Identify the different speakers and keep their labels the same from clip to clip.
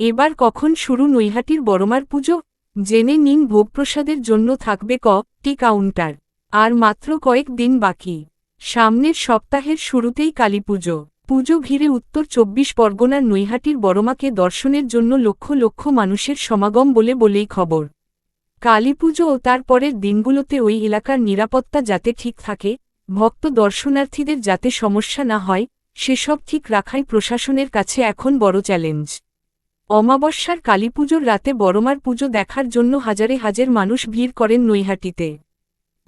Speaker 1: এবার কখন শুরু নৈহাটির বড়মার পুজো? জেনে নিন ভোগপ্রসাদের জন্য থাকবে ক টি কাউন্টার। আর মাত্র কয়েক দিন বাকি। সামনের সপ্তাহের শুরুতেই কালীপুজো পুজো। ঘিরে উত্তর চব্বিশ পরগনার নৈহাটির বড়মাকে দর্শনের জন্য লক্ষ লক্ষ মানুষের সমাগম বলে বলেই খবর। কালীপুজো ও তার পরের দিনগুলোতে ওই এলাকার নিরাপত্তা যাতে ঠিক থাকে, ভক্ত দর্শনার্থীদের যাতে সমস্যা না হয়, সেসব ঠিক রাখাই প্রশাসনের কাছে এখন বড় চ্যালেঞ্জ। অমাবস্যার কালীপুজোর রাতে বড়মার পুজো দেখার জন্য হাজারে হাজার মানুষ ভিড় করেন নৈহাটিতে।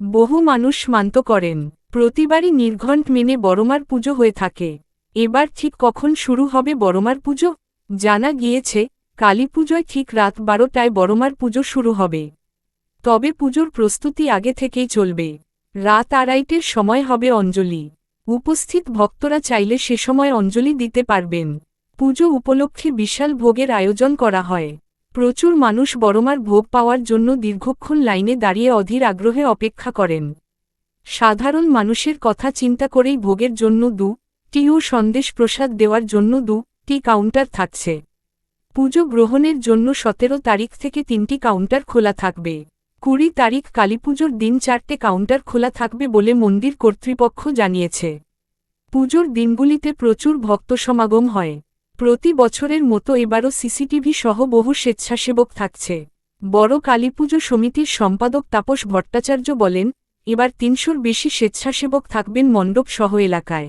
Speaker 1: বহু মানুষ মান্ত করেন। প্রতিবারই নির্ঘণ্ট মেনে বড়মার পুজো হয়ে থাকে। এবার ঠিক কখন শুরু হবে বড়মার পুজো? জানা গিয়েছে, কালীপুজোয় ঠিক রাত বারোটায় বড়মার পুজো শুরু হবে। তবে পুজোর প্রস্তুতি আগে থেকেই চলবে। রাত আড়াইটের সময় হবে অঞ্জলি। উপস্থিত ভক্তরা চাইলে সে সময় অঞ্জলি দিতে পারবেন। পুজো উপলক্ষে বিশাল ভোগের আয়োজন করা হয়। প্রচুর মানুষ বড়মার ভোগ পাওয়ার জন্য দীর্ঘক্ষণ লাইনে দাঁড়িয়ে অধীর আগ্রহে অপেক্ষা করেন। সাধারণ মানুষের কথা চিন্তা করেই ভোগের জন্য দু, টি ও সন্দেশ প্রসাদ দেওয়ার জন্য দু, টি কাউন্টার থাকছে। পুজো গ্রহণের জন্য সতেরো তারিখ থেকে তিনটি কাউন্টার খোলা থাকবে। কুড়ি তারিখ কালীপুজোর দিন চারটে কাউন্টার খোলা থাকবে বলে মন্দির কর্তৃপক্ষ জানিয়েছে। পুজোর দিনগুলিতে প্রচুর ভক্ত সমাগম হয়। প্রতি বছরের মতো এবারও সিসিটিভি সহ বহু স্বেচ্ছাসেবক থাকছে। বড় কালীপুজো সমিতির সম্পাদক তাপস ভট্টাচার্য বলেন, এবার তিনশোর বেশি স্বেচ্ছাসেবক থাকবেন মণ্ডপ সহ এলাকায়।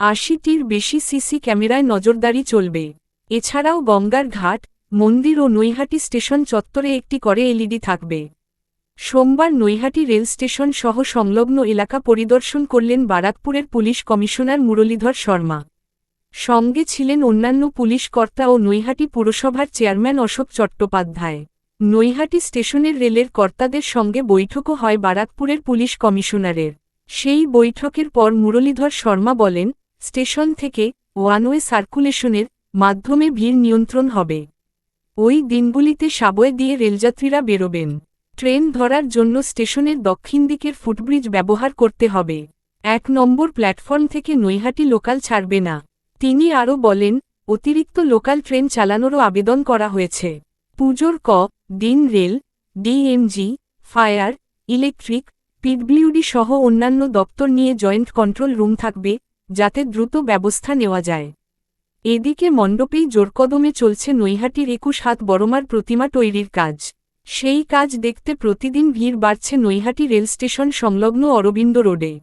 Speaker 1: আশিটির বেশি সিসি ক্যামেরায় নজরদারি চলবে। এছাড়াও গঙ্গার ঘাট, মন্দির ও নৈহাটি স্টেশন চত্বরে একটি করে এলইডি থাকবে। সোমবার নৈহাটি রেল স্টেশন সহ সংলগ্ন এলাকা পরিদর্শন করলেন বারাকপুরের পুলিশ কমিশনার মুরলীধর শর্মা। সঙ্গে ছিলেন অন্যান্য পুলিশ কর্তা ও নৈহাটি পুরসভার চেয়ারম্যান অশোক চট্টোপাধ্যায়। নৈহাটি স্টেশনের রেলের কর্তাদের সঙ্গে বৈঠকও হয় বারাকপুরের পুলিশ কমিশনারের। সেই বৈঠকের পর মুরলীধর শর্মা বলেন, স্টেশন থেকে ওয়ানওয়ে সার্কুলেশনের মাধ্যমে ভিড় নিয়ন্ত্রণ হবে। ওই দিনগুলিতে সাবয়ে দিয়ে রেলযাত্রীরা বেরোবেন। ট্রেন ধরার জন্য স্টেশনের দক্ষিণ দিকের ফুটব্রিজ ব্যবহার করতে হবে। এক নম্বর প্ল্যাটফর্ম থেকে নৈহাটি লোকাল ছাড়বে না। তিনি আরও বলেন, অতিরিক্ত লোকাল ট্রেন চালানোরও আবেদন করা হয়েছে। পুজোর ক, দিন rail, DMG, fire, electric, PWD সহ অন্যান্য দপ্তর নিয়ে জয়েন্ট কন্ট্রোল রুম থাকবে, যাতে দ্রুত ব্যবস্থা নেওয়া যায়। এদিকে মণ্ডপেই জোরকদমে চলছে নৈহাটির একুশ হাত বড়মার প্রতিমা তৈরির কাজ। সেই কাজ দেখতে প্রতিদিন ভিড় বাড়ছে নৈহাটি রেল স্টেশন সংলগ্ন অরবিন্দ রোডে।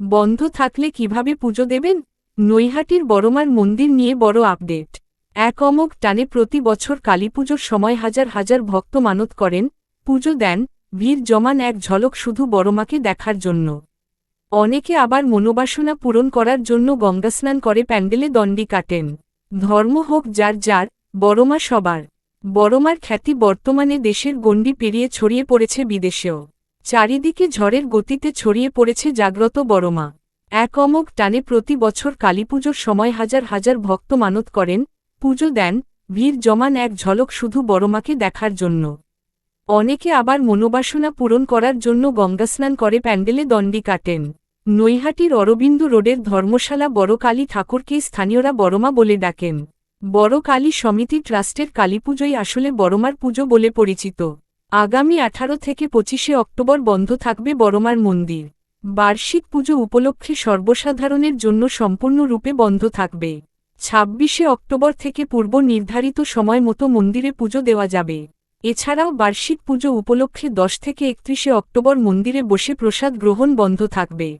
Speaker 1: বন্ধ থাকলে কীভাবে পুজো দেবেন? নৈহাটির বড়মার মন্দির নিয়ে বড় আপডেট। এক অমক টানে প্রতি বছর কালীপুজোর সময় হাজার হাজার ভক্ত মানত করেন, পুজো দেন, ভিড় জমান এক ঝলক শুধু বড়মাকে দেখার জন্য। অনেকে আবার মনোবাসনা পূরণ করার জন্য গঙ্গাস্নান করে প্যান্ডেলে দণ্ডি কাটেন। ধর্ম হোক যার যার, বড়মা সবার। বড়মার খ্যাতি বর্তমানে দেশের গণ্ডি পেরিয়ে ছড়িয়ে পড়েছে বিদেশেও। চারিদিকে ঝড়ের গতিতে ছড়িয়ে পড়েছে জাগ্রত বড়মা। এক অমক টানে প্রতি বছর কালীপুজোর সময় হাজার হাজার ভক্ত মানত করেন, পুজো দেন, ভিড় জমান এক ঝলক শুধু বড়মাকে দেখার জন্য। অনেকে আবার মনোবাসনা পূরণ করার জন্য গঙ্গাস্নান করে প্যান্ডেলে দণ্ডি কাটেন। নৈহাটির অরবিন্দু রোডের ধর্মশালা বড় কালী ঠাকুরকে স্থানীয়রা বড়মা বলে ডাকেন। বড় কালী সমিতি ট্রাস্টের কালীপুজোই আসলে বড়মার পুজো বলে পরিচিত। আগামী আঠারো থেকে পঁচিশে অক্টোবর বন্ধ থাকবে বড়মার মন্দির। বার্ষিক পুজো উপলক্ষে সর্বসাধারণের জন্য সম্পূর্ণরূপে বন্ধ থাকবে। ছাব্বিশে অক্টোবর থেকে পূর্ব নির্ধারিত সময় মতো মন্দিরে পুজো দেওয়া যাবে। এছাড়াও বার্ষিক পুজো উপলক্ষে দশ থেকে একত্রিশে অক্টোবর মন্দিরে বসে প্রসাদ গ্রহণ বন্ধ থাকবে।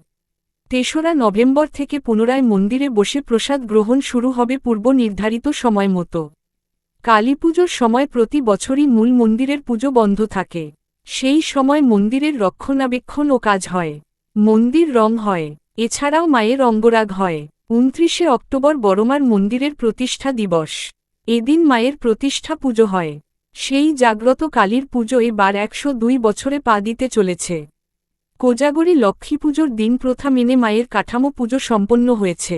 Speaker 1: তেসরা নভেম্বর থেকে পুনরায় মন্দিরে বসে প্রসাদ গ্রহণ শুরু হবে পূর্ব নির্ধারিত সময় মতো। কালীপুজোর সময় প্রতি বছরই মূল মন্দিরের পুজো বন্ধ থাকে। সেই সময় মন্দিরের রক্ষণাবেক্ষণ ও কাজ হয়। মন্দির রং হয়। এছাড়াও মায়ের অঙ্গরাগ হয়। উনত্রিশে অক্টোবর বড়মার মন্দিরের প্রতিষ্ঠা দিবস। এদিন মায়ের প্রতিষ্ঠা পুজো হয়। সেই জাগ্রত কালীর পুজো এবার একশো দুই বছরে পা দিতে চলেছে। কোজাগরি লক্ষ্মী পুজোর দিন প্রথা মেনে মায়ের কাঠামো পুজো সম্পন্ন হয়েছে।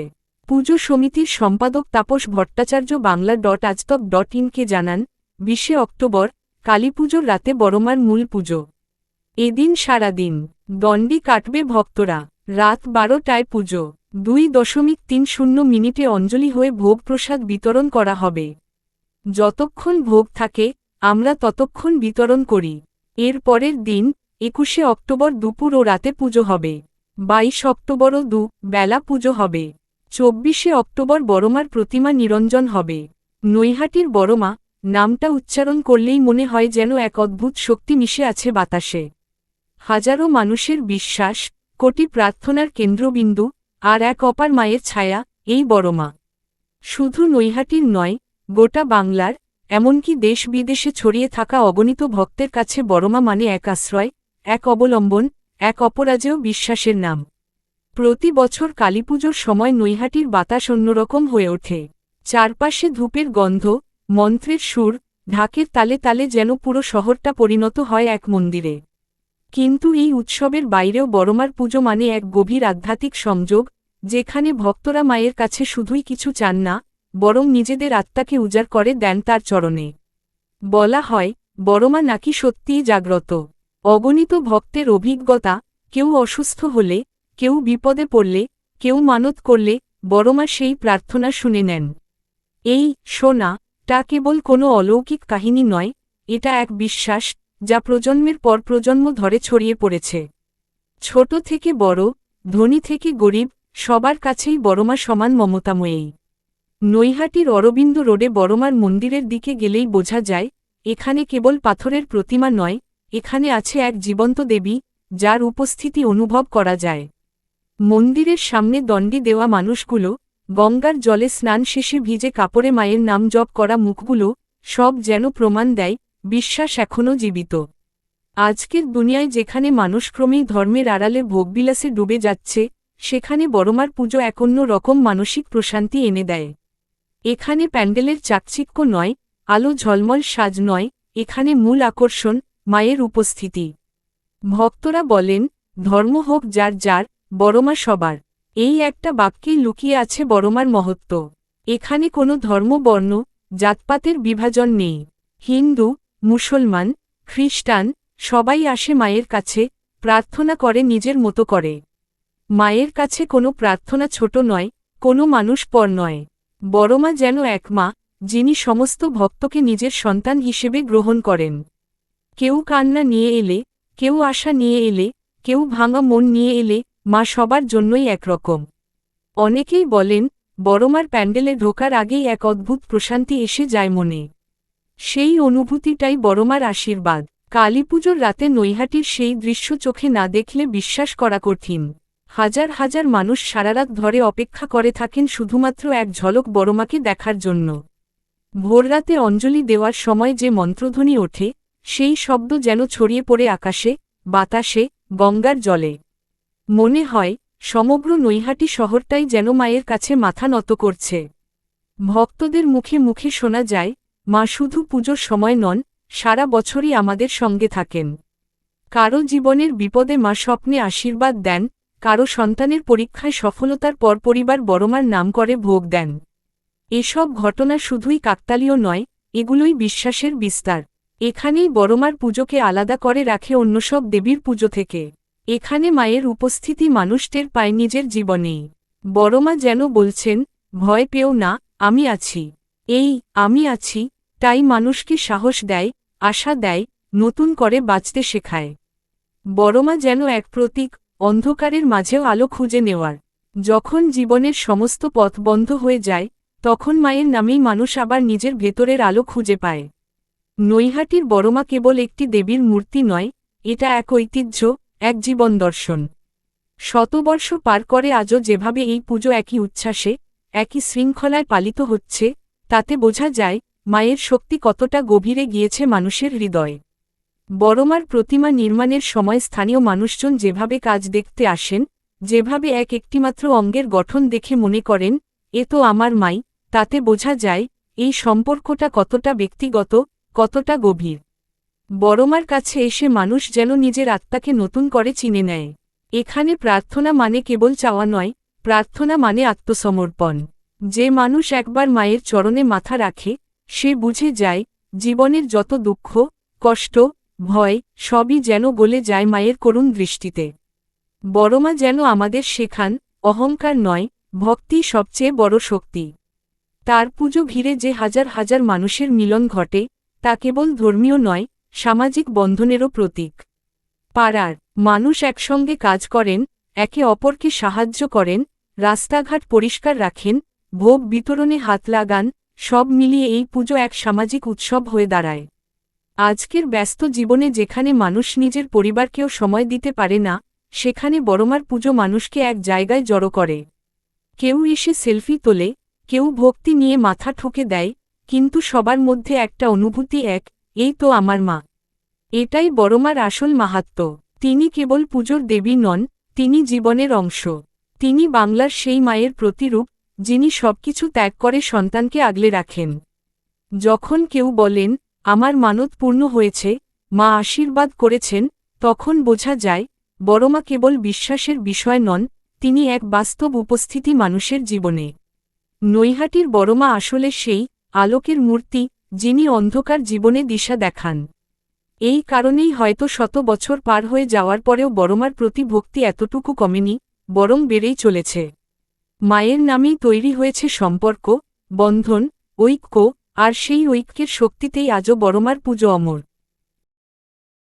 Speaker 1: পুজো সমিতির সম্পাদক তাপস ভট্টাচার্য বাংলা ডট আজতক ডট ইনকে জানান, বিশে অক্টোবর কালীপুজোর রাতে বড়মার মূল পুজো। এদিন সারাদিন দণ্ডি কাটবে ভক্তরা। রাত বারোটায় পুজো। দুই দশমিক তিন শূন্য মিনিটে অঞ্জলি হয়ে ভোগ প্রসাদ বিতরণ করা হবে। যতক্ষণ ভোগ থাকে, আমরা ততক্ষণ বিতরণ করি। এর পরের দিন, একুশে অক্টোবর দুপুর ও রাতে পুজো হবে। বাইশ অক্টোবরও দু, বেলা পুজো হবে। চব্বিশে অক্টোবর বড়মার প্রতিমা নিরঞ্জন হবে। নৈহাটির বড়মা, নামটা উচ্চারণ করলেই মনে হয় যেন এক অদ্ভুত শক্তি মিশে আছে বাতাসে। হাজারো মানুষের বিশ্বাস, কোটি প্রার্থনার কেন্দ্রবিন্দু, আর এক অপার মায়ের ছায়া, এই বড়মা শুধু নৈহাটির নয়, গোটা বাংলার, এমনকি দেশ বিদেশে ছড়িয়ে থাকা অগণিত ভক্তের কাছে বড়মা মানে এক আশ্রয়, এক অবলম্বন, এক অপরাজেয় বিশ্বাসের নাম। প্রতি বছর কালীপুজোর সময় নৈহাটির বাতাস অন্যরকম হয়ে ওঠে। চারপাশে ধূপের গন্ধ, মন্ত্রের সুর, ঢাকের তালে তালে যেন পুরো শহরটা পরিণত হয় এক মন্দিরে। কিন্তু এই উৎসবের বাইরেও বড়মার পুজো মানে এক গভীর আধ্যাত্মিক সংযোগ, যেখানে ভক্তরা মায়ের কাছে শুধুই কিছু চান না, বরং নিজেদের আত্মাকে উজাড় করে দেন তার চরণে। বলা হয়, বড়মা নাকি সত্যিই জাগ্রত। অগণিত ভক্তের অভিজ্ঞতা, কেউ অসুস্থ হলে, কেউ বিপদে পড়লে, কেউ মানত করলে, বড়মা সেই প্রার্থনা শুনে নেন। এই, সোনা তা কেবল কোনো অলৌকিক কাহিনী নয়, এটা এক বিশ্বাস যা প্রজন্মের পর প্রজন্ম ধরে ছড়িয়ে পড়েছে। ছোট থেকে বড়, ধনী থেকে গরিব, সবার কাছেই বড়মা সমান মমতাময়ী। নৈহাটির অরবিন্দ রোডে বড়মার মন্দিরের দিকে গেলেই বোঝা যায়, এখানে কেবল পাথরের প্রতিমা নয়, এখানে আছে এক জীবন্ত দেবী, যার উপস্থিতি অনুভব করা যায়। মন্দিরের সামনে দণ্ডি দেওয়া মানুষগুলো, গঙ্গার জলে স্নান শেষে ভিজে কাপড়ে মায়ের নাম জপ করা মুখগুলো, সব যেন প্রমাণ দেয় বিশ্বাস এখনও জীবিত। আজকের দুনিয়ায় যেখানে মানুষ ক্রমেই ধর্মের আড়ালে ভোগবিলাসে ডুবে যাচ্ছে, সেখানে বড়মার পুজো এক অন্য রকম মানসিক প্রশান্তি এনে দেয়। এখানে প্যান্ডেলের চাকচিক্য নয়, আলো ঝলমল সাজ নয়, এখানে মূল আকর্ষণ, মায়ের উপস্থিতি। ভক্তরা বলেন, ধর্ম হোক যার যার, বড়মা সবার। এই একটা বাক্যেই লুকিয়ে আছে বড়মার মহত্ব। এখানে কোনো ধর্মবর্ণ জাতপাতের বিভাজন নেই। হিন্দু মুসলমান, খ্রিস্টান, সবাই আসে মায়ের কাছে, প্রার্থনা করে নিজের মতো করে। মায়ের কাছে কোনো প্রার্থনা ছোট নয়, কোনো মানুষ পর নয়। বড়মা যেন এক মা, যিনি সমস্ত ভক্তকে নিজের সন্তান হিসেবে গ্রহণ করেন। কেউ কান্না নিয়ে এলে, কেউ আশা নিয়ে এলে, কেউ ভাঙা মন নিয়ে এলে, মা সবার জন্যই একরকম। অনেকেই বলেন বড়মার প্যান্ডেলে ঢোকার আগেই এক অদ্ভুত প্রশান্তি এসে যায় মনে। সেই অনুভূতিটাই বড়মার আশীর্বাদ। কালীপুজোর রাতে নৈহাটির সেই দৃশ্য চোখে না দেখলে বিশ্বাস করা কঠিন। হাজার হাজার মানুষ সারারাত ধরে অপেক্ষা করে থাকেন শুধুমাত্র এক ঝলক বড়মাকে দেখার জন্য। ভোররাতে অঞ্জলি দেওয়ার সময় যে মন্ত্রধ্বনি ওঠে, সেই শব্দ যেন ছড়িয়ে পড়ে আকাশে, বাতাসে, গঙ্গার জলে। মনে হয়, সমগ্র নৈহাটি শহরটাই যেন মায়ের কাছে মাথা নত করছে। ভক্তদের মুখে মুখে শোনা যায় মা শুধু পুজোর সময় নন, সারা বছরই আমাদের সঙ্গে থাকেন। কারও জীবনের বিপদে মা স্বপ্নে আশীর্বাদ দেন, কারও সন্তানের পরীক্ষায় সফলতার পর পরিবার বড়মার নাম করে ভোগ দেন। এসব ঘটনা শুধুই কাকতালীয় নয়, এগুলোই বিশ্বাসের বিস্তার। এখানেই বড়মার পুজোকে আলাদা করে রাখে অন্য সব দেবীর পুজো থেকে। এখানে মায়ের উপস্থিতি মানুষদের পায় নিজের জীবনেই। বড়মা যেন বলছেন, ভয় পেও না, আমি আছি। এই, আমি আছি তাই মানুষকে সাহস দেয়, আশা দেয়, নতুন করে বাঁচতে শেখায়। বড়মা যেন এক প্রতীক, অন্ধকারের মাঝেও আলো খুঁজে নেওয়ার। যখন জীবনের সমস্ত পথ বন্ধ হয়ে যায়, তখন মায়ের নামেই মানুষ আবার নিজের ভেতরের আলো খুঁজে পায়। নৈহাটির বড়মা কেবল একটি দেবীর মূর্তি নয়, এটা এক ঐতিহ্য, এক জীবন দর্শন। শতবর্ষ পার করে আজও যেভাবে এই পুজো একই উচ্ছ্বাসে, একই শৃঙ্খলায় পালিত হচ্ছে, তাতে বোঝা যায় মায়ের শক্তি কতটা গভীরে গিয়েছে মানুষের হৃদয়ে। বড়মার প্রতিমা নির্মাণের সময় স্থানীয় মানুষজন যেভাবে কাজ দেখতে আসেন, যেভাবে এক একটিমাত্র অঙ্গের গঠন দেখে মনে করেন, এ তো আমার মাই, তাতে বোঝা যায়, এই সম্পর্কটা কতটা ব্যক্তিগত, কতটা গভীর। বড়মার কাছে এসে মানুষ যেন নিজের আত্মাকে নতুন করে চিনে নেয়। এখানে প্রার্থনা মানে কেবল চাওয়া নয়, প্রার্থনা মানে আত্মসমর্পণ। যে মানুষ একবার মায়ের চরণে মাথা রাখে সে বুঝে যায়, জীবনের যত দুঃখ, কষ্ট, ভয়, সবই যেন গলে যায় মায়ের করুণ দৃষ্টিতে। বড়মা যেন আমাদের শেখান, অহংকার নয়, ভক্তি সবচেয়ে বড় শক্তি। তার পুজো ঘিরে যে হাজার হাজার মানুষের মিলন ঘটে, তা কেবল ধর্মীয় নয়, সামাজিক বন্ধনেরও প্রতীক। পাড়ার মানুষ একসঙ্গে কাজ করেন, একে অপরকে সাহায্য করেন, রাস্তাঘাট পরিষ্কার রাখেন, ভোগ বিতরণে হাত লাগান সব মিলিয়ে এই পুজো এক সামাজিক উৎসব হয়ে দাঁড়ায়। আজকের ব্যস্ত জীবনে যেখানে মানুষ নিজের পরিবারকেও সময় দিতে পারে না, সেখানে বড়মার পুজো মানুষকে এক জায়গায় জড়ো করে। কেউ এসে সেলফি তোলে, কেউ ভক্তি নিয়ে মাথা ঠুকে দেয়, কিন্তু সবার মধ্যে একটা অনুভূতি এক, এই তো আমার মা। এটাই বড়মার আসল মাহাত্ম্য। তিনি কেবল পুজোর দেবী নন, তিনি জীবনের অংশ। তিনি বাংলার সেই মায়ের প্রতিরূপ যিনি সবকিছু ত্যাগ করে সন্তানকে আগলে রাখেন। যখন কেউ বলেন, আমার মানত পূর্ণ হয়েছে, মা আশীর্বাদ করেছেন, তখন বোঝা যায়, বড়মা কেবল বিশ্বাসের বিষয় নন, তিনি এক বাস্তব উপস্থিতি মানুষের জীবনে। নৈহাটির বড়মা আসলে সেই আলোকের মূর্তি, যিনি অন্ধকার জীবনে দিশা দেখান। এই কারণেই হয়তো শত বছর পার হয়ে যাওয়ার পরেও বড়মার প্রতি ভক্তি এতটুকু কমেনি, বরং বেড়েই চলেছে। মায়ের নামেই তৈরি হয়েছে সম্পর্ক, বন্ধন, ঐক্য, আর সেই ঐক্যের শক্তিতেই আজও বড়মার পুজো অমর।